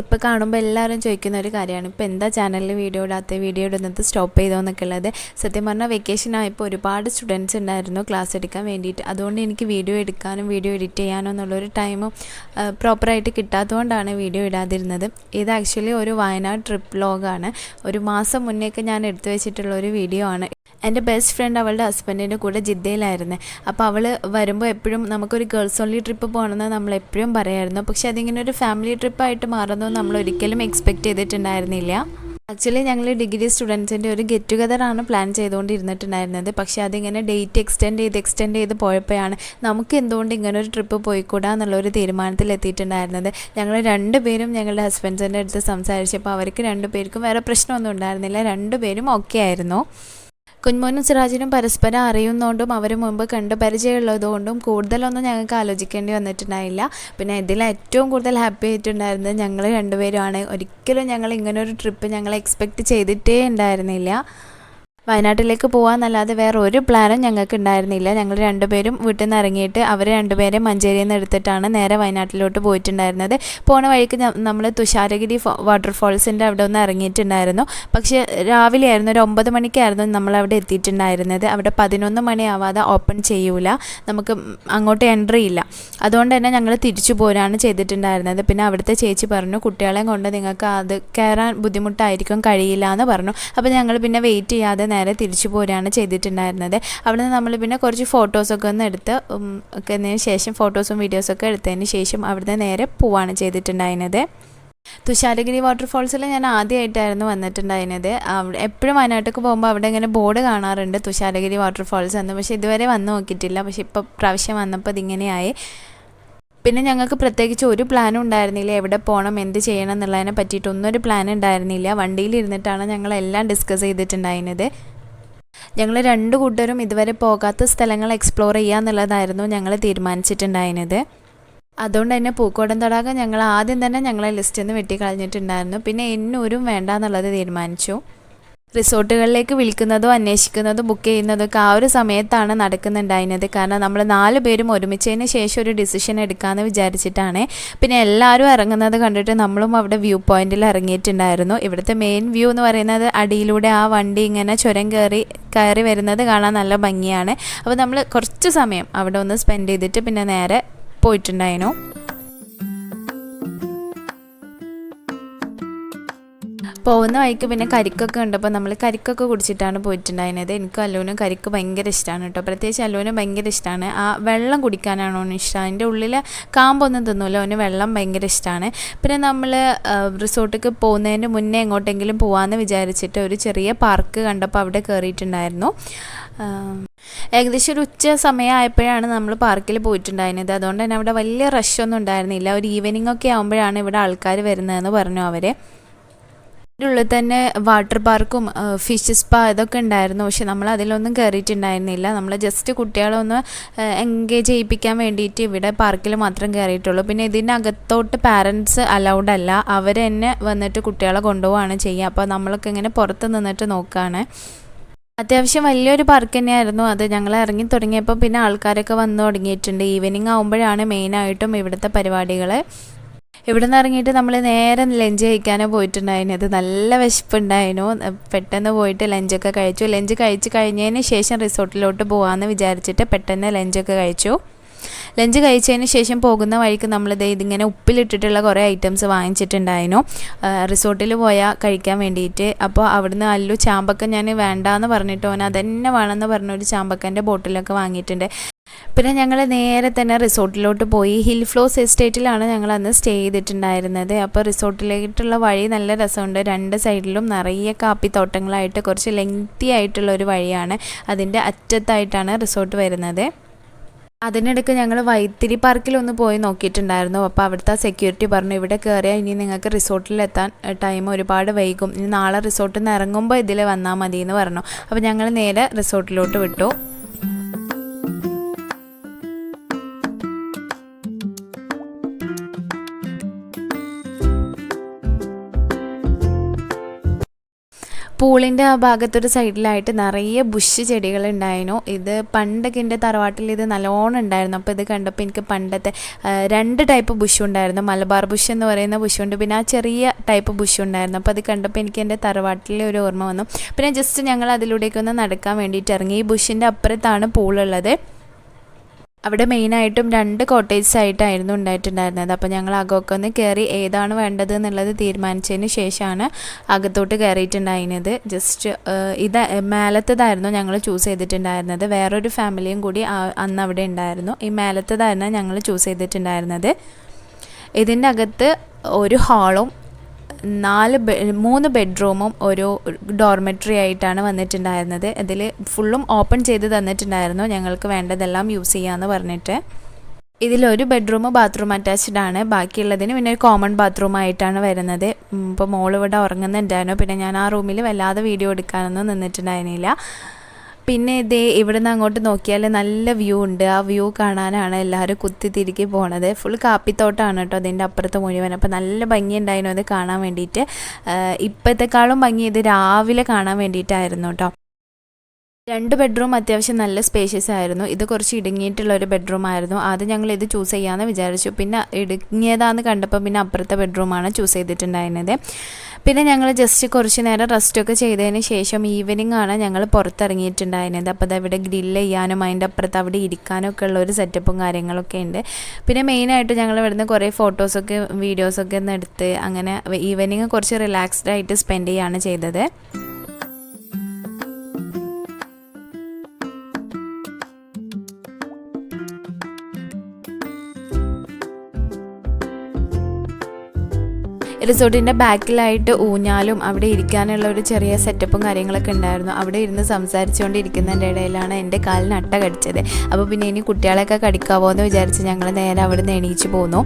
ഇപ്പോൾ കാണുമ്പോൾ എല്ലാവരും ചോദിക്കുന്ന ഒരു കാര്യമാണ്. ഇപ്പോൾ എന്താ ചാനലിൽ വീഡിയോ ഇടാത്ത? വീഡിയോ ഇടുന്നത് സ്റ്റോപ്പ് ചെയ്തോ എന്നൊക്കെ ഉള്ളത്. സത്യം പറഞ്ഞാൽ വെക്കേഷൻ ആയപ്പോൾ ഒരുപാട് സ്റ്റുഡൻസ് ഉണ്ടായിരുന്നു ക്ലാസ് എടുക്കാൻ വേണ്ടിയിട്ട്. അതുകൊണ്ട് എനിക്ക് വീഡിയോ എടുക്കാനും വീഡിയോ എഡിറ്റ് ചെയ്യാനും എന്നുള്ളൊരു ടൈമും പ്രോപ്പറായിട്ട് കിട്ടാത്തതുകൊണ്ടാണ് വീഡിയോ ഇടാതിരുന്നത്. ഇത് ആക്ച്വലി ഒരു വയനാട് ട്രിപ്പ് ലോഗാണ് ഒരു മാസം മുന്നേക്ക് ഞാൻ എടുത്തു വെച്ചിട്ടുള്ള ഒരു വീഡിയോ ആണ്. എന്റെ ബെസ്റ്റ് ഫ്രണ്ട് അവളുടെ ഹസ്ബൻഡിന്റെ കൂടെ ജിദ്ദയിലായിരുന്നു. അപ്പോൾ അവൾ വരുമ്പോൾ എപ്പോഴും നമുക്കൊരു ഗേൾസ് ഓൺലി ട്രിപ്പ് പോകണമെന്ന് നമ്മൾ എപ്പോഴും പറയായിരുന്നു. പക്ഷെ അതിങ്ങനെ ഒരു ഫാമിലി ട്രിപ്പായിട്ട് മാറുന്നു നമ്മൾ ഒരിക്കലും എക്സ്പെക്റ്റ് ചെയ്തിട്ടുണ്ടായിരുന്നില്ല. ആക്ച്വലി ഞങ്ങൾ ഡിഗ്രി സ്റ്റുഡൻസിന്റെ ഒരു ഗെറ്റ് ടുഗദറാണ് പ്ലാൻ ചെയ്തുകൊണ്ടിരുന്നിട്ടുണ്ടായിരുന്നത്. പക്ഷേ അതിങ്ങനെ ഡേറ്റ് എക്സ്റ്റെൻഡ് ചെയ്ത് എക്സ്റ്റെൻഡ് ചെയ്ത് പോയപ്പോഴാണ് നമുക്ക് എന്തുകൊണ്ട് ഇങ്ങനെ ഒരു ട്രിപ്പ് പോയിക്കൂടാ എന്നുള്ള ഒരു തീരുമാനത്തിൽ എത്തിയിട്ടുണ്ടായിരുന്നത്. ഞങ്ങൾ രണ്ടുപേരും ഞങ്ങളുടെ ഹസ്ബൻഡ്സിന്റെ അടുത്ത് സംസാരിച്ചപ്പോൾ അവർക്ക് രണ്ടുപേർക്കും വേറെ പ്രശ്നമൊന്നും ഉണ്ടായിരുന്നില്ല. രണ്ടുപേരും ഓക്കെ ആയിരുന്നു. കുഞ്ഞുമോനും സിറാജിനും പരസ്പരം അറിയുന്നതുകൊണ്ടും അവർ മുമ്പ് കണ്ട് പരിചയമുള്ളതുകൊണ്ടും കൂടുതലൊന്നും ഞങ്ങൾക്ക് ആലോചിക്കേണ്ടി വന്നിട്ടുണ്ടായില്ല. പിന്നെ ഇതിൽ ഏറ്റവും കൂടുതൽ ഹാപ്പി ആയിട്ടുണ്ടായിരുന്നത് ഞങ്ങൾ രണ്ടുപേരുമാണ്. ഒരിക്കലും ഞങ്ങൾ ഇങ്ങനൊരു ട്രിപ്പ് ഞങ്ങൾ എക്സ്പെക്റ്റ് ചെയ്തിട്ടേ ഉണ്ടായിരുന്നില്ല. വയനാട്ടിലേക്ക് പോകാമെന്നല്ലാതെ വേറെ ഒരു പ്ലാനും ഞങ്ങൾക്ക് ഉണ്ടായിരുന്നില്ല ഞങ്ങൾ രണ്ടുപേരും വീട്ടിൽ നിന്ന് ഇറങ്ങിയിട്ട് അവർ രണ്ടുപേരെ മഞ്ചേരിയിൽ നിന്ന് എടുത്തിട്ടാണ് നേരെ വയനാട്ടിലോട്ട് പോയിട്ടുണ്ടായിരുന്നത്. പോണ വഴിക്ക് നമ്മൾ തുഷാരഗിരി വാട്ടർഫോൾസിന്റെ അവിടെ ഒന്ന് ഇറങ്ങിയിട്ടുണ്ടായിരുന്നു. പക്ഷേ രാവിലെ ആയിരുന്നു ഒരു ഒമ്പത് മണിക്കായിരുന്നു നമ്മൾ അവിടെ എത്തിയിട്ടുണ്ടായിരുന്നത്. അവിടെ പതിനൊന്ന് മണിയാവാതെ ഓപ്പൺ ചെയ്യൂല. നമുക്ക് അങ്ങോട്ട് എൻട്രി ഇല്ല. അതുകൊണ്ട് തന്നെ ഞങ്ങൾ തിരിച്ചു പോരാണ് ചെയ്തിട്ടുണ്ടായിരുന്നത്. പിന്നെ അവിടുത്തെ ചേച്ചി പറഞ്ഞു കുട്ടികളെയും കൊണ്ട് നിങ്ങൾക്ക് അത് കയറാൻ ബുദ്ധിമുട്ടായിരിക്കും കഴിയില്ല എന്ന് പറഞ്ഞു. അപ്പോൾ ഞങ്ങൾ പിന്നെ വെയിറ്റ് ചെയ്യാതെ നേരെ തിരിച്ചു പോരാണ് ചെയ്തിട്ടുണ്ടായിരുന്നത്. അവിടെ നമ്മൾ പിന്നെ കുറച്ച് ഫോട്ടോസൊക്കെ ഒന്ന് എടുത്ത് ഒക്കെ ശേഷം ഫോട്ടോസും വീഡിയോസൊക്കെ എടുത്തതിന് ശേഷം അവിടുന്ന് നേരെ പോവാണ് ചെയ്തിട്ടുണ്ടായിരുന്നത്. തുഷാരഗിരി വാട്ടർഫോൾസിൽ ഞാൻ ആദ്യമായിട്ടായിരുന്നു വന്നിട്ടുണ്ടായിരുന്നത്. അവിടെ എപ്പോഴും വയനാട്ടിലേക്ക് പോകുമ്പോൾ അവിടെ ഇങ്ങനെ ബോർഡ് കാണാറുണ്ട് തുഷാരഗിരി വാട്ടർഫോൾസ് എന്ന് പക്ഷേ ഇതുവരെ വന്നു നോക്കിയിട്ടില്ല. പക്ഷേ ഇപ്പോൾ പ്രാവശ്യം വന്നപ്പോൾ ഇതിങ്ങനെയായി. പിന്നെ ഞങ്ങൾക്ക് പ്രത്യേകിച്ച് ഒരു പ്ലാനും ഉണ്ടായിരുന്നില്ല. എവിടെ പോകണം എന്ത് ചെയ്യണം എന്നുള്ളതിനെ പറ്റിയിട്ടൊന്നും ഒരു പ്ലാൻ ഉണ്ടായിരുന്നില്ല. വണ്ടിയിലിരുന്നിട്ടാണ് ഞങ്ങളെല്ലാം ഡിസ്കസ് ചെയ്തിട്ടുണ്ടായിരുന്നത്. ഞങ്ങൾ രണ്ട് കൂട്ടരും ഇതുവരെ പോകാത്ത സ്ഥലങ്ങൾ എക്സ്പ്ലോർ ചെയ്യുക എന്നുള്ളതായിരുന്നു ഞങ്ങൾ തീരുമാനിച്ചിട്ടുണ്ടായിരുന്നത്. അതുകൊണ്ട് തന്നെ പൂക്കോടൻ തടാകം ഞങ്ങൾ ആദ്യം തന്നെ ഞങ്ങളെ ലിസ്റ്റിൽ നിന്ന് വെട്ടിക്കളഞ്ഞിട്ടുണ്ടായിരുന്നു. പിന്നെ എന്നൂരും വേണ്ട എന്നുള്ളത് തീരുമാനിച്ചു. റിസോർട്ടുകളിലേക്ക് വിളിക്കുന്നതോ അന്വേഷിക്കുന്നതോ ബുക്ക് ചെയ്യുന്നതോ ഒക്കെ ആ ഒരു സമയത്താണ് നടക്കുന്നുണ്ടായിരുന്നത്. കാരണം നമ്മൾ നാല് പേരും ഒരുമിച്ചതിന് ശേഷം ഒരു ഡിസിഷൻ എടുക്കാമെന്ന് വിചാരിച്ചിട്ടാണ്. പിന്നെ എല്ലാവരും ഇറങ്ങുന്നത് കണ്ടിട്ട് നമ്മളും അവിടെ വ്യൂ പോയിന്റിൽ ഇറങ്ങിയിട്ടുണ്ടായിരുന്നു. ഇവിടുത്തെ മെയിൻ വ്യൂ എന്ന് പറയുന്നത് അടിയിലൂടെ ആ വണ്ടി ഇങ്ങനെ ചുരം കയറി കയറി വരുന്നത് കാണാൻ നല്ല ഭംഗിയാണ്. അപ്പോൾ നമ്മൾ കുറച്ച് സമയം അവിടെ ഒന്ന് സ്പെൻഡ് ചെയ്തിട്ട് പിന്നെ നേരെ പോയിട്ടുണ്ടായിരുന്നു. പോകുന്ന വഴിക്ക് പിന്നെ കരിക്കൊക്കെ ഉണ്ട്. അപ്പോൾ നമ്മൾ കരിക്കൊക്കെ കുടിച്ചിട്ടാണ് പോയിട്ടുണ്ടായിരുന്നത്. എനിക്ക് അല്ലുവിനും കരിക്ക് ഭയങ്കര ഇഷ്ടമാണ് കേട്ടോ. പ്രത്യേകിച്ച് അല്ലുവിനും ഭയങ്കര ഇഷ്ടമാണ് ആ വെള്ളം കുടിക്കാനാണ് ഓന് ഇഷ്ടം അതിന്റെ ഉള്ളിൽ കാമ്പൊന്നും തിന്നൂല. ഓന് വെള്ളം ഭയങ്കര ഇഷ്ടമാണ് പിന്നെ നമ്മൾ റിസോർട്ടിക്ക് പോകുന്നതിന് മുന്നേ എങ്ങോട്ടെങ്കിലും പോകാമെന്ന് വിചാരിച്ചിട്ട് ഒരു ചെറിയ പാർക്ക് കണ്ടപ്പോൾ അവിടെ കയറിയിട്ടുണ്ടായിരുന്നു ഏകദേശം ഒരു ഉച്ച സമയമായപ്പോഴാണ് നമ്മൾ പാർക്കിൽ പോയിട്ടുണ്ടായിരുന്നത്. അതുകൊണ്ട് തന്നെ അവിടെ വലിയ റഷ് ഒന്നും ഉണ്ടായിരുന്നില്ല. ഒരു ഈവനിങ് ഒക്കെ ആകുമ്പോഴാണ് ഇവിടെ ആൾക്കാർ വരുന്നതെന്ന് പറഞ്ഞു അവർ ഉള്ളിൽ തന്നെ വാട്ടർ പാർക്കും ഫിഷ് സ്പാ ഇതൊക്കെ ഉണ്ടായിരുന്നു. പക്ഷെ നമ്മൾ അതിലൊന്നും കയറിയിട്ടുണ്ടായിരുന്നില്ല നമ്മൾ ജസ്റ്റ് കുട്ടികളെ ഒന്ന് എൻഗേജ് ചെയ്യിപ്പിക്കാൻ വേണ്ടിയിട്ട് ഇവിടെ പാർക്കിൽ മാത്രം കയറിയിട്ടുള്ളൂ പിന്നെ ഇതിനകത്തോട്ട് പാരൻസ് അലൗഡ് അല്ല. അവർ തന്നെ വന്നിട്ട് കുട്ടികളെ കൊണ്ടുപോവാണ് ചെയ്യുക. അപ്പോൾ നമ്മളൊക്കെ ഇങ്ങനെ പുറത്ത് നിന്നിട്ട് നോക്കുകയാണ്. അത്യാവശ്യം വലിയൊരു പാർക്ക് തന്നെയായിരുന്നു. അത് ഞങ്ങൾ ഇറങ്ങി തുടങ്ങിയപ്പോൾ പിന്നെ ആൾക്കാരൊക്കെ വന്നു തുടങ്ങിയിട്ടുണ്ട്. ഈവനിങ് ആകുമ്പോഴാണ് മെയിനായിട്ടും ഇവിടുത്തെ പരിപാടികൾ ഇവിടെ നിന്ന് ഇറങ്ങിയിട്ട് നമ്മൾ നേരെ ലഞ്ച് കഴിക്കാനോ പോയിട്ടുണ്ടായിരുന്നു അത് നല്ല വിശപ്പുണ്ടായിരുന്നു പെട്ടെന്ന് പോയിട്ട് ലഞ്ചൊക്കെ കഴിച്ചു. ലഞ്ച് കഴിച്ച് കഴിഞ്ഞതിന് ശേഷം റിസോർട്ടിലോട്ട് പോകാമെന്ന് വിചാരിച്ചിട്ട് പെട്ടെന്ന് ലഞ്ചൊക്കെ കഴിച്ചു. ലഞ്ച് കഴിച്ചതിന് ശേഷം പോകുന്ന വഴിക്ക് നമ്മൾ ഇതിങ്ങനെ ഉപ്പിലിട്ടിട്ടുള്ള കുറേ ഐറ്റംസ് വാങ്ങിച്ചിട്ടുണ്ടായിരുന്നു റിസോർട്ടിൽ പോയാൽ കഴിക്കാൻ വേണ്ടിയിട്ട്. അപ്പോൾ അവിടുന്ന് അല്ലു ചാമ്പക്ക ഞാൻ വേണ്ടാന്ന് പറഞ്ഞിട്ട് ഓൻ അതന്നെ വേണമെന്ന് പറഞ്ഞൊരു ചാമ്പക്കന്റെ ബോട്ടിലൊക്കെ വാങ്ങിയിട്ടുണ്ട്. പിന്നെ ഞങ്ങൾ നേരെ തന്നെ റിസോർട്ടിലോട്ട് പോയി. ഹിൽ ഫ്ലോസ് എസ്റ്റേറ്റിലാണ് ഞങ്ങൾ അന്ന് സ്റ്റേ ചെയ്തിട്ടുണ്ടായിരുന്നത്. അപ്പോൾ റിസോർട്ടിലേക്കുള്ള വഴി നല്ല രസമുണ്ട്. രണ്ട് സൈഡിലും നിറയെ കാപ്പിത്തോട്ടങ്ങളായിട്ട് കുറച്ച് ലെങ്തി ആയിട്ടുള്ള ഒരു വഴിയാണ് അതിന്റെ അറ്റത്തായിട്ടാണ് റിസോർട്ട് വരുന്നത്. അതിനിടയ്ക്ക് ഞങ്ങൾ വൈത്തിരി പാർക്കിൽ ഒന്ന് പോയി നോക്കിയിട്ടുണ്ടായിരുന്നു. അപ്പോൾ അവിടുത്തെ സെക്യൂരിറ്റി പറഞ്ഞു ഇവിടെ കയറിയാൽ ഇനി നിങ്ങൾക്ക് റിസോർട്ടിലെത്താൻ ടൈം ഒരുപാട് വൈകും. ഇനി നാളെ റിസോർട്ടിൽ നിന്ന് ഇറങ്ങുമ്പോൾ ഇതിൽ വന്നാൽ മതി എന്ന് പറഞ്ഞു. അപ്പോൾ ഞങ്ങൾ നേരെ റിസോർട്ടിലോട്ട് വിട്ടു. പൂളിന്റെ ആ ഭാഗത്തൊരു സൈഡിലായിട്ട് നിറയെ ബുഷ് ചെടികൾ ഉണ്ടായിരുന്നു ഇത് പണ്ടൊക്കെ എന്റെ തറവാട്ടിൽ ഇത് നല്ലോണം ഉണ്ടായിരുന്നു. അപ്പോൾ ഇത് കണ്ടപ്പോൾ എനിക്ക് പണ്ടത്തെ രണ്ട് ടൈപ്പ് ബുഷ് ഉണ്ടായിരുന്നു. മലബാർ ബുഷ് എന്ന് പറയുന്ന ബുഷുണ്ട് പിന്നെ ആ ചെറിയ ടൈപ്പ് ബുഷ് ഉണ്ടായിരുന്നു. അപ്പോൾ അത് കണ്ടപ്പോൾ എനിക്ക് എന്റെ തറവാട്ടിലെ ഒരു ഓർമ്മ വന്നു. പിന്നെ ജസ്റ്റ് ഞങ്ങൾ അതിലൂടെയൊക്കെ ഒന്ന് നടക്കാൻ വേണ്ടിയിട്ട് ഇറങ്ങി. ഈ ബുഷിന്റെ അപ്പുറത്താണ് പൂളുള്ളത്. അവിടെ മെയിനായിട്ടും രണ്ട് കോട്ടേജസ് ആയിട്ടായിരുന്നു ഉണ്ടായിട്ടുണ്ടായിരുന്നത്. അപ്പോൾ ഞങ്ങൾ അകമൊക്കെ ഒന്ന് കയറി ഏതാണ് വേണ്ടത് എന്നുള്ളത് തീരുമാനിച്ചതിന് ശേഷമാണ് അകത്തോട്ട് കയറിയിട്ടുണ്ടായിരുന്നത്. ജസ്റ്റ് ഇത് മേലത്തതായിരുന്നു ഞങ്ങൾ ചൂസ് ചെയ്തിട്ടുണ്ടായിരുന്നത്. വേറൊരു ഫാമിലിയും കൂടി അന്ന് അവിടെ ഉണ്ടായിരുന്നു. ഈ മേലത്തതായിരുന്നു ഞങ്ങൾ ചൂസ് ചെയ്തിട്ടുണ്ടായിരുന്നത്. ഇതിന്റെ അകത്ത് ഒരു ഹാളും നാല് ബെ മൂന്ന് ബെഡ്റൂമും ഒരു ഡോർമെട്രി ആയിട്ടാണ് വന്നിട്ടുണ്ടായിരുന്നത്. ഇതിൽ ഫുള്ളും ഓപ്പൺ ചെയ്ത് തന്നിട്ടുണ്ടായിരുന്നു. ഞങ്ങൾക്ക് വേണ്ടതെല്ലാം യൂസ് ചെയ്യാമെന്ന് പറഞ്ഞിട്ട്. ഇതിലൊരു ബെഡ്റൂം ബാത്റൂം അറ്റാച്ച്ഡ് ആണ്. ബാക്കിയുള്ളതിന് പിന്നെ ഒരു കോമൺ ബാത്റൂം ആയിട്ടാണ് വരുന്നത്. ഇപ്പോൾ മോൾ ഇവിടെ ഉറങ്ങുന്നുണ്ടായിരുന്നു. പിന്നെ ഞാൻ ആ റൂമിൽ വല്ലാതെ വീഡിയോ എടുക്കാനൊന്നും നിന്നിട്ടുണ്ടായിരുന്നില്ല. പിന്നെ ഇതേ ഇവിടുന്ന് അങ്ങോട്ട് നോക്കിയാൽ നല്ല വ്യൂ ഉണ്ട്. ആ വ്യൂ കാണാനാണ് എല്ലാവരും കുത്തി തിരികെ പോണത്. ഫുൾ കാപ്പിത്തോട്ടമാണ് കേട്ടോ അതിന്റെ അപ്പുറത്ത് മുഴുവൻ. അപ്പോൾ നല്ല ഭംഗിയുണ്ടായിരുന്നു അത് കാണാൻ വേണ്ടിയിട്ട്. ഇപ്പോഴത്തെക്കാളും ഭംഗി ഇത് രാവിലെ കാണാൻ വേണ്ടിയിട്ടായിരുന്നു കേട്ടോ. രണ്ട് ബെഡ്റൂം അത്യാവശ്യം നല്ല സ്പേഷ്യസ് ആയിരുന്നു. ഇത് കുറച്ച് ഇടുങ്ങിയിട്ടുള്ള ഒരു ബെഡ്റൂം ആയിരുന്നു. ആദ്യം ഞങ്ങൾ ഇത് ചൂസ് ചെയ്യാമെന്ന് വിചാരിച്ചു. പിന്നെ ഇടുങ്ങിയതാന്ന് കണ്ടപ്പോൾ പിന്നെ അപ്പുറത്തെ ബെഡ്റൂമാണ് ചൂസ് ചെയ്തിട്ടുണ്ടായിരുന്നത്. പിന്നെ ഞങ്ങൾ ജസ്റ്റ് കുറച്ച് നേരം റെസ്റ്റൊക്കെ ചെയ്തതിന് ശേഷം ഈവനിങ് ആണ് ഞങ്ങൾ പുറത്തിറങ്ങിയിട്ടുണ്ടായിരുന്നത്. അപ്പോൾ അത് അവിടെ ഗ്രില്ല് ചെയ്യാനും അതിന്റെ അപ്പുറത്ത് അവിടെ ഇരിക്കാനും ഒക്കെ ഉള്ള ഒരു സെറ്റപ്പും കാര്യങ്ങളൊക്കെ ഉണ്ട്. പിന്നെ മെയിനായിട്ട് ഞങ്ങൾ ഇവിടുന്ന് കുറേ ഫോട്ടോസൊക്കെ വീഡിയോസൊക്കെ ഒന്ന് എടുത്ത് അങ്ങനെ ഈവനിങ് കുറച്ച് റിലാക്സ്ഡ് ആയിട്ട് സ്പെൻഡ് ചെയ്യുകയാണ് ചെയ്തത്. റിസോർട്ടിന്റെ ബാക്കിലായിട്ട് ഊഞ്ഞാലും അവിടെ ഇരിക്കാനുള്ള ഒരു ചെറിയ സെറ്റപ്പും കാര്യങ്ങളൊക്കെ ഉണ്ടായിരുന്നു. അവിടെ ഇരുന്ന് സംസാരിച്ചുകൊണ്ടിരിക്കുന്നതിന്റെ ഇടയിലാണ് എന്റെ കാലിന് അട്ട കടിച്ചത്. അപ്പോൾ പിന്നെ ഇനി കുട്ടികളെയൊക്കെ കടിക്കാവോ എന്ന് വിചാരിച്ച് ഞങ്ങൾ നേരെ അവിടെ നിന്ന് എണീച്ച് പോന്നു.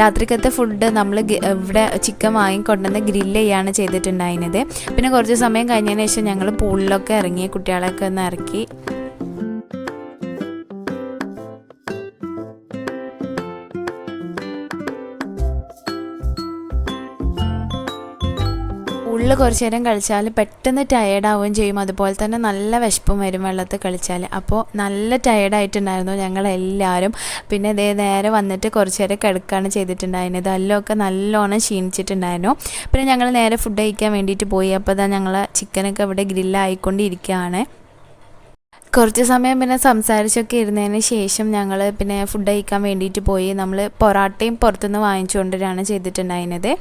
രാത്രിക്കത്തെ ഫുഡ് നമ്മൾ ഇവിടെ ചിക്കൻ വാങ്ങിക്കൊണ്ടുവന്ന് ഗ്രില്ല് ചെയ്യാണ് ചെയ്തിട്ടുണ്ടായിരുന്നത്. പിന്നെ കുറച്ച് സമയം കഴിഞ്ഞതിന് ശേഷം ഞങ്ങൾ പൂളിലൊക്കെ ഇറങ്ങി കുട്ടികളെയൊക്കെ ഒന്ന് ഇറക്കി. ഉള്ളിൽ കുറച്ച് നേരം കളിച്ചാൽ പെട്ടെന്ന് ടയേർഡാവുകയും ചെയ്യും. അതുപോലെ തന്നെ നല്ല വിശപ്പും വരും വെള്ളത്തിൽ കളിച്ചാൽ അപ്പോൾ നല്ല ടയേർഡായിട്ടുണ്ടായിരുന്നു ഞങ്ങളെല്ലാവരും പിന്നെ ഇതേ നേരെ വന്നിട്ട് കുറച്ച് നേരം കിടക്കുകയാണ് ചെയ്തിട്ടുണ്ടായിരുന്നത്. അല്ലൊക്കെ നല്ലോണം ക്ഷീണിച്ചിട്ടുണ്ടായിരുന്നു. പിന്നെ ഞങ്ങൾ നേരെ ഫുഡ് കഴിക്കാൻ വേണ്ടിയിട്ട് പോയി. അപ്പോൾ ഇതാ ഞങ്ങൾ ചിക്കനൊക്കെ ഇവിടെ ഗ്രില്ലായിക്കൊണ്ടിരിക്കുകയാണ്. കുറച്ച് സമയം പിന്നെ സംസാരിച്ചൊക്കെ ഇരുന്നതിന് ശേഷം ഞങ്ങൾ പിന്നെ ഫുഡ് കഴിക്കാൻ വേണ്ടിയിട്ട് പോയി. നമ്മൾ പൊറാട്ടയും പുറത്തുനിന്ന് വാങ്ങിച്ചുകൊണ്ടിരാണ് ചെയ്തിട്ടുണ്ടായിരുന്നത്.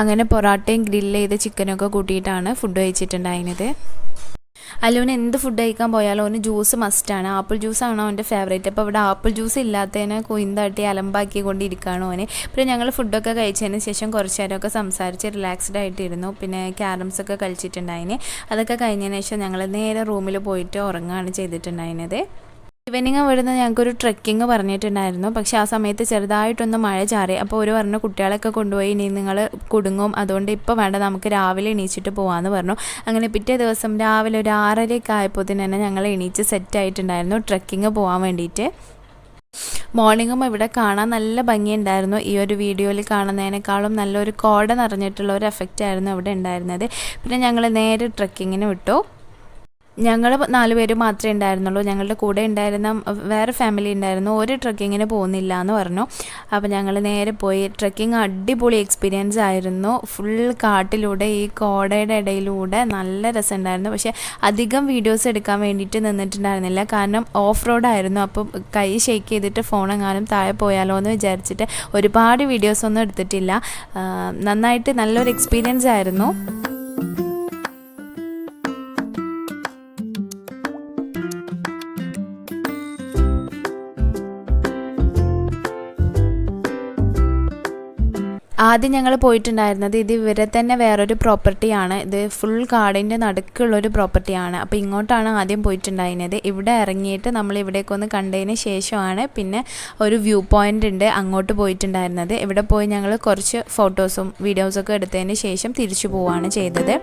അങ്ങനെ പൊറോട്ടയും ഗ്രില്ല് ചെയ്ത ചിക്കനൊക്കെ കൂട്ടിയിട്ടാണ് ഫുഡ് കഴിച്ചിട്ടുണ്ടായിരുന്നത്. അല്ലോന് എന്ത് ഫുഡ് കഴിക്കാൻ പോയാലും അവന് ജ്യൂസ് മസ്റ്റാണ് ആപ്പിൾ ജ്യൂസാണ് അവന്റെ ഫേവറേറ്റ് അപ്പോൾ ഇവിടെ ആപ്പിൾ ജ്യൂസ് ഇല്ലാത്തതിനെ കുയിന്താട്ടി അലമ്പാക്കി കൊണ്ടിരിക്കുകയാണ് അവന് പിന്നെ ഞങ്ങൾ ഫുഡൊക്കെ കഴിച്ചതിന് ശേഷം കുറച്ച് നേരമൊക്കെ സംസാരിച്ച് റിലാക്സ്ഡ് ആയിട്ടിരുന്നു. പിന്നെ ക്യാരംസ് ഒക്കെ കളിച്ചിട്ടുണ്ടായിന് അതൊക്കെ കഴിഞ്ഞതിന് ശേഷം ഞങ്ങൾ നേരെ റൂമിൽ പോയിട്ട് ഉറങ്ങുകയാണ് ചെയ്തിട്ടുണ്ടായിരുന്നത്. ഈവനിങ് ഇവിടുന്ന് ഞങ്ങൾക്കൊരു ട്രെക്കിങ് പറഞ്ഞിട്ടുണ്ടായിരുന്നു. പക്ഷെ ആ സമയത്ത് ചെറുതായിട്ടൊന്ന് മഴ ചാറി. അപ്പോൾ ഒരു പറഞ്ഞു കുട്ടികളൊക്കെ കൊണ്ടുപോയി ഇനി നിങ്ങൾ കുടുങ്ങും. അതുകൊണ്ട് ഇപ്പോൾ വേണ്ട നമുക്ക് രാവിലെ എണീച്ചിട്ട് പോകാമെന്ന് പറഞ്ഞു. അങ്ങനെ പിറ്റേ ദിവസം രാവിലെ ഒരു ആറരയൊക്കെ ആയപ്പോൾ തന്നെ ഞങ്ങൾ എണീച്ച് സെറ്റ് ആയിട്ടുണ്ടായിരുന്നു ട്രെക്കിങ് പോകാൻ വേണ്ടിയിട്ട്. മോർണിംഗും ഇവിടെ കാണാൻ നല്ല ഭംഗിയുണ്ടായിരുന്നു. ഈ ഒരു വീഡിയോയിൽ കാണുന്നതിനേക്കാളും നല്ലൊരു കോട നിറഞ്ഞിട്ടുള്ള ഒരു എഫക്റ്റ് ആയിരുന്നു ഇവിടെ ഉണ്ടായിരുന്നത്. പിന്നെ ഞങ്ങൾ നേരെ ട്രെക്കിങ്ങിന് വിട്ടു. ഞങ്ങൾ നാല് പേര് മാത്രമേ ഉണ്ടായിരുന്നുള്ളൂ. ഞങ്ങളുടെ കൂടെ ഉണ്ടായിരുന്ന വേറെ ഫാമിലി ഉണ്ടായിരുന്നു. ഒരു ട്രക്കിങ്ങിന് പോകുന്നില്ല എന്ന് പറഞ്ഞു. അപ്പോൾ ഞങ്ങൾ നേരെ പോയി. ട്രക്കിംഗ് അടിപൊളി എക്സ്പീരിയൻസ് ആയിരുന്നു. ഫുൾ കാട്ടിലൂടെ ഈ കോടയുടെ ഇടയിലൂടെ നല്ല രസമുണ്ടായിരുന്നു. പക്ഷേ അധികം വീഡിയോസ് എടുക്കാൻ വേണ്ടിയിട്ട് നിന്നിട്ടുണ്ടായിരുന്നില്ല. കാരണം ഓഫ് റോഡായിരുന്നു അപ്പം കൈ ഷെയ്ക്ക് ചെയ്തിട്ട് ഫോൺ എങ്ങാനും താഴെ പോയാലോ എന്ന് വിചാരിച്ചിട്ട് ഒരുപാട് വീഡിയോസ് ഒന്നും എടുത്തിട്ടില്ല. നന്നായിട്ട് നല്ലൊരു എക്സ്പീരിയൻസ് ആയിരുന്നു. ആദ്യം ഞങ്ങൾ പോയിട്ടുണ്ടായിരുന്നത് ഇത് ഇവരെ തന്നെ വേറൊരു പ്രോപ്പർട്ടിയാണ് ഇത് ഫുൾ കാടിന്റെ നടുക്കുള്ളൊരു പ്രോപ്പർട്ടിയാണ് അപ്പോൾ ഇങ്ങോട്ടാണ് ആദ്യം പോയിട്ടുണ്ടായിരുന്നത്. ഇവിടെ ഇറങ്ങിയിട്ട് നമ്മൾ ഇവിടേക്ക് ഒന്ന് കണ്ടതിന് ശേഷമാണ് പിന്നെ ഒരു വ്യൂ പോയിന്റ് ഉണ്ട് അങ്ങോട്ട് പോയിട്ടുണ്ടായിരുന്നത്. ഇവിടെ പോയി ഞങ്ങൾ കുറച്ച് ഫോട്ടോസും വീഡിയോസൊക്കെ എടുത്തതിന് ശേഷം തിരിച്ചു പോവുകയാണ് ചെയ്തത്.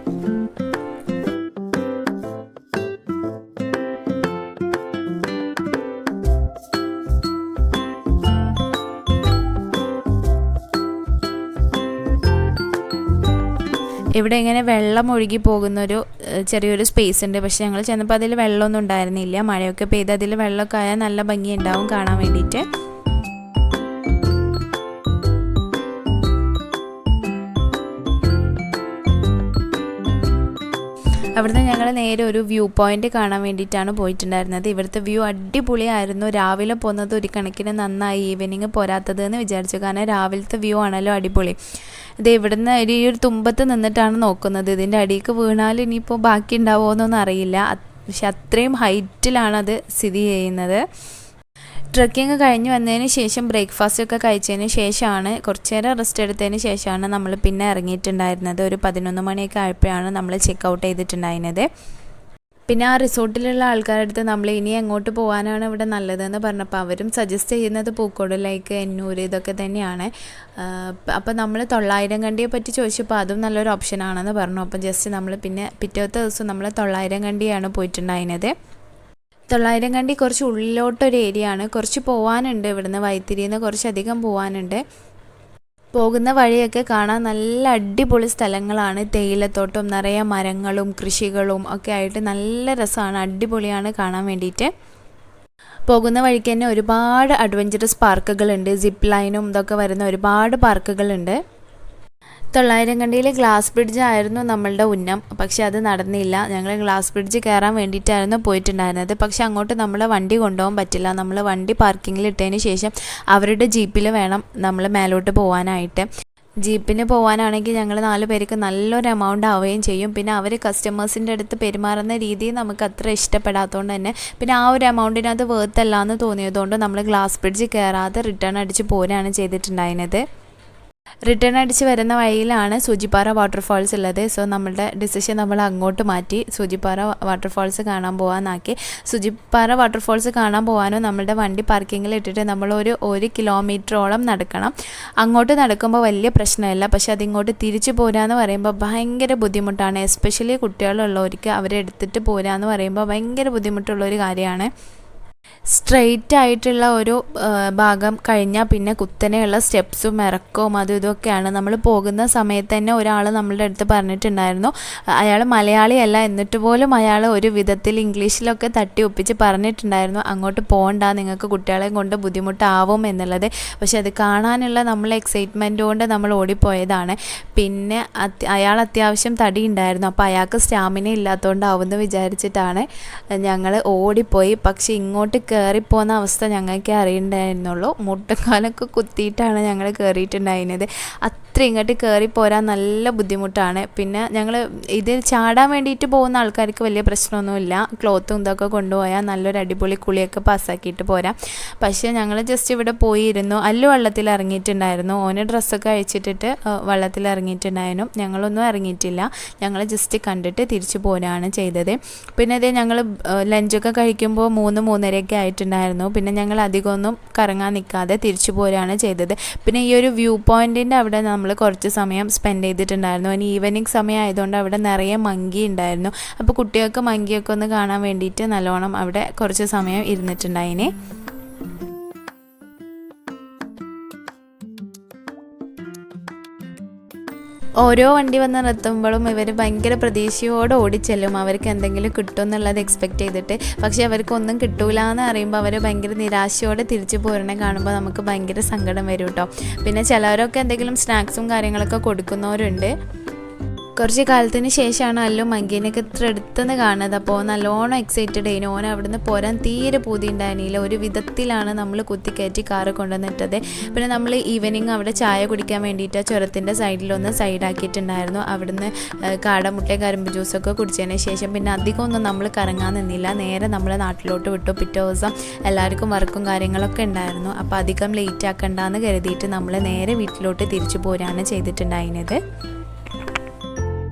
ഇവിടെ ഇങ്ങനെ വെള്ളം ഒഴുകി പോകുന്നൊരു ചെറിയൊരു സ്പേസ് ഉണ്ട്. പക്ഷെ ഞങ്ങൾ ചെന്നപ്പോൾ അതിൽ വെള്ളമൊന്നും ഉണ്ടായിരുന്നില്ല. മഴയൊക്കെ പെയ്ത് അതിൽ വെള്ളമൊക്കെ ആയാൽ നല്ല ഭംഗി ഉണ്ടാവും കാണാൻ വേണ്ടിയിട്ട്. അവിടുന്ന് ഞങ്ങൾ നേരെ ഒരു വ്യൂ പോയിന്റ് കാണാൻ വേണ്ടിയിട്ടാണ് പോയിട്ടുണ്ടായിരുന്നത്. ഇവിടുത്തെ വ്യൂ അടിപൊളിയായിരുന്നു. രാവിലെ പോകുന്നത് ഒരു കണക്കിന് നന്നായി. ഈവനിങ് പോരാത്തത് എന്ന് വിചാരിച്ചു. കാരണം രാവിലത്തെ വ്യൂ ആണല്ലോ അടിപൊളി. ഇത് ഇവിടുന്ന് ഈ ഒരു തുമ്പത്ത് നിന്നിട്ടാണ് നോക്കുന്നത്. ഇതിന്റെ അടിയിലേക്ക് വീണാൽ ഇനിയിപ്പോൾ ബാക്കി ഉണ്ടാവുമോ എന്നൊന്നും അറിയില്ല പക്ഷെ അത്രയും ഹൈറ്റിലാണത് സ്ഥിതി ചെയ്യുന്നത്. ട്രക്കിങ് കഴിഞ്ഞ് വന്നതിന് ശേഷം ബ്രേക്ക്ഫാസ്റ്റ് ഒക്കെ കഴിച്ചതിന് ശേഷമാണ് കുറച്ച് നേരം റെസ്റ്റ് എടുത്തതിന് ശേഷമാണ് നമ്മൾ പിന്നെ ഇറങ്ങിയിട്ടുണ്ടായിരുന്നത്. ഒരു പതിനൊന്ന് മണിയൊക്കെ ആയപ്പോഴാണ് നമ്മൾ ചെക്ക് ഔട്ട് ചെയ്തിട്ടുണ്ടായിരുന്നത്. പിന്നെ ആ റിസോർട്ടിലുള്ള ആൾക്കാരുടെ അടുത്ത് നമ്മൾ ഇനി എങ്ങോട്ട് പോകാനാണ് ഇവിടെ നല്ലതെന്ന് പറഞ്ഞപ്പോൾ അവരും സജസ്റ്റ് ചെയ്യുന്നത് പൂക്കോടിലേക്ക് എന്നൂർ ഇതൊക്കെ തന്നെയാണ്. അപ്പോൾ നമ്മൾ തൊള്ളായിരം കണ്ടിയെ പറ്റി ചോദിച്ചപ്പോൾ അതും നല്ലൊരു ഓപ്ഷനാണെന്ന് പറഞ്ഞു. അപ്പോൾ ജസ്റ്റ് നമ്മൾ പിന്നെ പിറ്റേത്തെ ദിവസം നമ്മൾ തൊള്ളായിരം കണ്ടിയാണ് പോയിട്ടുണ്ടായിരുന്നത്. തൊള്ളായിരം കണ്ടി കുറച്ച് ഉള്ളിലോട്ടൊരു ഏരിയ ആണ് കുറച്ച് പോകാനുണ്ട് ഇവിടുന്ന് വൈത്തിരിയിൽ നിന്ന് കുറച്ചധികം പോകാനുണ്ട് പോകുന്ന വഴിയൊക്കെ കാണാൻ നല്ല അടിപൊളി സ്ഥലങ്ങളാണ്. തേയിലത്തോട്ടം നിറയെ മരങ്ങളും കൃഷികളും ഒക്കെ ആയിട്ട് നല്ല രസമാണ്. അടിപൊളിയാണ് കാണാൻ വേണ്ടിയിട്ട്. പോകുന്ന വഴിക്ക് തന്നെ ഒരുപാട് അഡ്വഞ്ചറസ് പാർക്കുകളുണ്ട്. സിപ്പ് ലൈനും ഇതൊക്കെ വരുന്ന ഒരുപാട് പാർക്കുകളുണ്ട്. തൊള്ളായിരം കണ്ടിയിൽ ഗ്ലാസ് ബ്രിഡ്ജ് ആയിരുന്നു നമ്മളുടെ ഉന്നം. പക്ഷെ അത് നടന്നില്ല. ഞങ്ങൾ ഗ്ലാസ് ബ്രിഡ്ജ് കയറാൻ വേണ്ടിയിട്ടായിരുന്നു പോയിട്ടുണ്ടായിരുന്നത്. പക്ഷെ അങ്ങോട്ട് നമ്മൾ വണ്ടി കൊണ്ടുപോകാൻ പറ്റില്ല. നമ്മൾ വണ്ടി പാർക്കിങ്ങിൽ ഇട്ടതിന് ശേഷം അവരുടെ ജീപ്പിൽ വേണം നമ്മൾ മേലോട്ട് പോകാനായിട്ട് ജീപ്പിന് പോകാനാണെങ്കിൽ ഞങ്ങൾ നാല് പേർക്ക് നല്ലൊരു എമൗണ്ട് ആവുകയും ചെയ്യും. പിന്നെ അവർ കസ്റ്റമേഴ്സിന്റെ അടുത്ത് പെരുമാറുന്ന രീതി നമുക്ക് അത്ര ഇഷ്ടപ്പെടാത്തതുകൊണ്ട് തന്നെ. പിന്നെ ആ ഒരു എമൗണ്ടിനകത്ത് വേർത്തല്ല എന്ന് തോന്നിയതുകൊണ്ട് നമ്മൾ ഗ്ലാസ് ബ്രിഡ്ജ് കയറാതെ റിട്ടേൺ അടിച്ച് പോരാണ് ചെയ്തിട്ടുണ്ടായിരുന്നത്. റിട്ടേൺ അടിച്ച് വരുന്ന വഴിയിലാണ് സൂചിപ്പാറ വാട്ടർഫാൾസ് ഉള്ളത്. സോ നമ്മളുടെ ഡിസിഷൻ നമ്മൾ അങ്ങോട്ട് മാറ്റി. സൂചിപ്പാറ വാട്ടർഫാൾസ് കാണാൻ പോകാനാക്കി സൂചിപ്പാറ വാട്ടർഫാൾസ് കാണാൻ പോകാനോ നമ്മളുടെ വണ്ടി പാർക്കിങ്ങിൽ ഇട്ടിട്ട് നമ്മൾ ഒരു കിലോമീറ്ററോളം നടക്കണം. അങ്ങോട്ട് നടക്കുമ്പോൾ വലിയ പ്രശ്നമില്ല. പക്ഷേ അതിങ്ങോട്ട് തിരിച്ചു പോരാന്ന് പറയുമ്പോൾ ഭയങ്കര ബുദ്ധിമുട്ടാണ്. എസ്പെഷ്യലി കുട്ടികളുള്ളവർക്ക് അവരെടുത്തിട്ട് പോരാന്ന് പറയുമ്പോൾ ഭയങ്കര ബുദ്ധിമുട്ടുള്ള ഒരു കാര്യമാണ്. സ്ട്രെയിറ്റ് ആയിട്ടുള്ള ഒരു ഭാഗം കഴിഞ്ഞാൽ പിന്നെ കുത്തനെയുള്ള സ്റ്റെപ്സും ഇറക്കവും അതും ഇതൊക്കെയാണ്. നമ്മൾ പോകുന്ന സമയത്ത് തന്നെ ഒരാൾ നമ്മളുടെ അടുത്ത് പറഞ്ഞിട്ടുണ്ടായിരുന്നു. അയാൾ മലയാളിയല്ല എന്നിട്ട് പോലും അയാൾ ഒരു വിധത്തിൽ ഇംഗ്ലീഷിലൊക്കെ തട്ടി ഒപ്പിച്ച് പറഞ്ഞിട്ടുണ്ടായിരുന്നു. അങ്ങോട്ട് പോകണ്ട നിങ്ങൾക്ക് കുട്ടികളെ കൊണ്ട് ബുദ്ധിമുട്ടാവും എന്നുള്ളത്. പക്ഷെ അത് കാണാനുള്ള നമ്മൾ എക്സൈറ്റ്മെന്റ് കൊണ്ട് നമ്മൾ ഓടിപ്പോയതാണ്. പിന്നെ അയാൾ അത്യാവശ്യം തടി ഉണ്ടായിരുന്നു. അപ്പോൾ അയാൾക്ക് സ്റ്റാമിന ഇല്ലാത്തതുകൊണ്ടാവും എന്ന് വിചാരിച്ചിട്ടാണ് ഞങ്ങൾ ഓടിപ്പോയി. പക്ഷേ ഇങ്ങോട്ട് കയറിപ്പോകുന്ന അവസ്ഥ ഞങ്ങൾക്ക് അറിയണ്ടായിരുന്നുള്ളൂ. മുട്ടക്കാലൊക്കെ കുത്തിയിട്ടാണ് ഞങ്ങൾ കയറിയിട്ടുണ്ടായിരുന്നത് അത്ര ഇങ്ങോട്ട് കയറി പോരാൻ നല്ല ബുദ്ധിമുട്ടാണ്. പിന്നെ ഞങ്ങൾ ഇതിൽ ചാടാൻ വേണ്ടിയിട്ട് പോകുന്ന ആൾക്കാർക്ക് വലിയ പ്രശ്നമൊന്നുമില്ല. ക്ലോത്തും ഇതൊക്കെ കൊണ്ടുപോയാൽ നല്ലൊരു അടിപൊളി കുളിയൊക്കെ പാസ്സാക്കിയിട്ട് പോരാം. പക്ഷേ ഞങ്ങൾ ജസ്റ്റ് ഇവിടെ പോയിരുന്നു. അല്ലു വെള്ളത്തിൽ ഇറങ്ങിയിട്ടുണ്ടായിരുന്നു. ഓന് ഡ്രസ്സൊക്കെ അഴിച്ചിട്ടിട്ട് വള്ളത്തിൽ ഇറങ്ങിയിട്ടുണ്ടായിരുന്നു. ഞങ്ങളൊന്നും ഇറങ്ങിയിട്ടില്ല. ഞങ്ങൾ ജസ്റ്റ് കണ്ടിട്ട് തിരിച്ചു പോരാണ് ചെയ്തത്. പിന്നെ അതേ ഞങ്ങൾ ലഞ്ചൊക്കെ കഴിക്കുമ്പോൾ മൂന്ന് മൂന്നരയൊക്കെ ആയിട്ടുണ്ടായിരുന്നു. പിന്നെ ഞങ്ങൾ അധികമൊന്നും കറങ്ങാൻ നിൽക്കാതെ തിരിച്ചു പോരാണ് ചെയ്തത്. പിന്നെ ഈ ഒരു വ്യൂ പോയിന്റിന്റെ അവിടെ നമ്മൾ കുറച്ച് സമയം സ്പെൻഡ് ചെയ്തിട്ടുണ്ടായിരുന്നു. അതിന് ഈവനിങ് സമയം ആയതുകൊണ്ട് അവിടെ നിറയെ മങ്കി ഉണ്ടായിരുന്നു. അപ്പോൾ കുട്ടികൾക്ക് മങ്കിയൊക്കെ ഒന്ന് കാണാൻ വേണ്ടിയിട്ട് നല്ലോണം അവിടെ കുറച്ച് സമയം ഇരുന്നിട്ടുണ്ടായിന്. ഓരോ വണ്ടി വന്ന് നിർത്തുമ്പോഴും ഇവർ ഭയങ്കര പ്രതീക്ഷയോടെ ഓടിച്ചെല്ലും. അവർക്ക് എന്തെങ്കിലും കിട്ടും എന്നുള്ളത് എക്സ്പെക്റ്റ് ചെയ്തിട്ട്. പക്ഷേ അവർക്കൊന്നും കിട്ടൂല എന്ന് അറിയുമ്പോൾ അവർ ഭയങ്കര നിരാശയോടെ തിരിച്ചു പോരണെ കാണുമ്പോൾ നമുക്ക് ഭയങ്കര സങ്കടം വരും കേട്ടോ പിന്നെ ചിലവരൊക്കെ എന്തെങ്കിലും സ്നാക്സും കാര്യങ്ങളൊക്കെ കൊടുക്കുന്നവരുണ്ട്. കുറച്ച് കാലത്തിന് ശേഷമാണ് അല്ലു മങ്കീനൊക്കെ ഇത്ര അടുത്തുനിന്ന് കാണുന്നത്. അപ്പോൾ നല്ലോണം എക്സൈറ്റഡ് ആയിരുന്നു ഓൻ അവിടുന്ന് പോരാൻ തീരെ പൂതി ഉണ്ടായിരുന്നില്ല ഒരു വിധത്തിലാണ് നമ്മൾ കുത്തിക്കയറ്റി കാറ് കൊണ്ടുവന്നിട്ടത്. പിന്നെ നമ്മൾ ഈവനിങ് അവിടെ ചായ കുടിക്കാൻ വേണ്ടിയിട്ട് ചുരത്തിന്റെ സൈഡിലൊന്ന് സൈഡാക്കിയിട്ടുണ്ടായിരുന്നു അവിടുന്ന് കാടമുട്ടയും കാടമുട്ട കരിമ്പ് ജ്യൂസൊക്കെ കുടിച്ചതിന് ശേഷം പിന്നെ അധികം ഒന്നും നമ്മൾ കറങ്ങാൻ നിന്നില്ല. നേരെ നമ്മൾ നാട്ടിലോട്ട് വിട്ടു. പിറ്റേ ദിവസം എല്ലാവർക്കും വർക്കും കാര്യങ്ങളൊക്കെ ഉണ്ടായിരുന്നു. അപ്പോൾ അധികം ലേറ്റ് ആക്കണ്ടെന്ന് കരുതിയിട്ട് നമ്മൾ നേരെ വീട്ടിലോട്ട് തിരിച്ചു പോരാണ് ചെയ്തിട്ടുണ്ടായിരുന്നത്.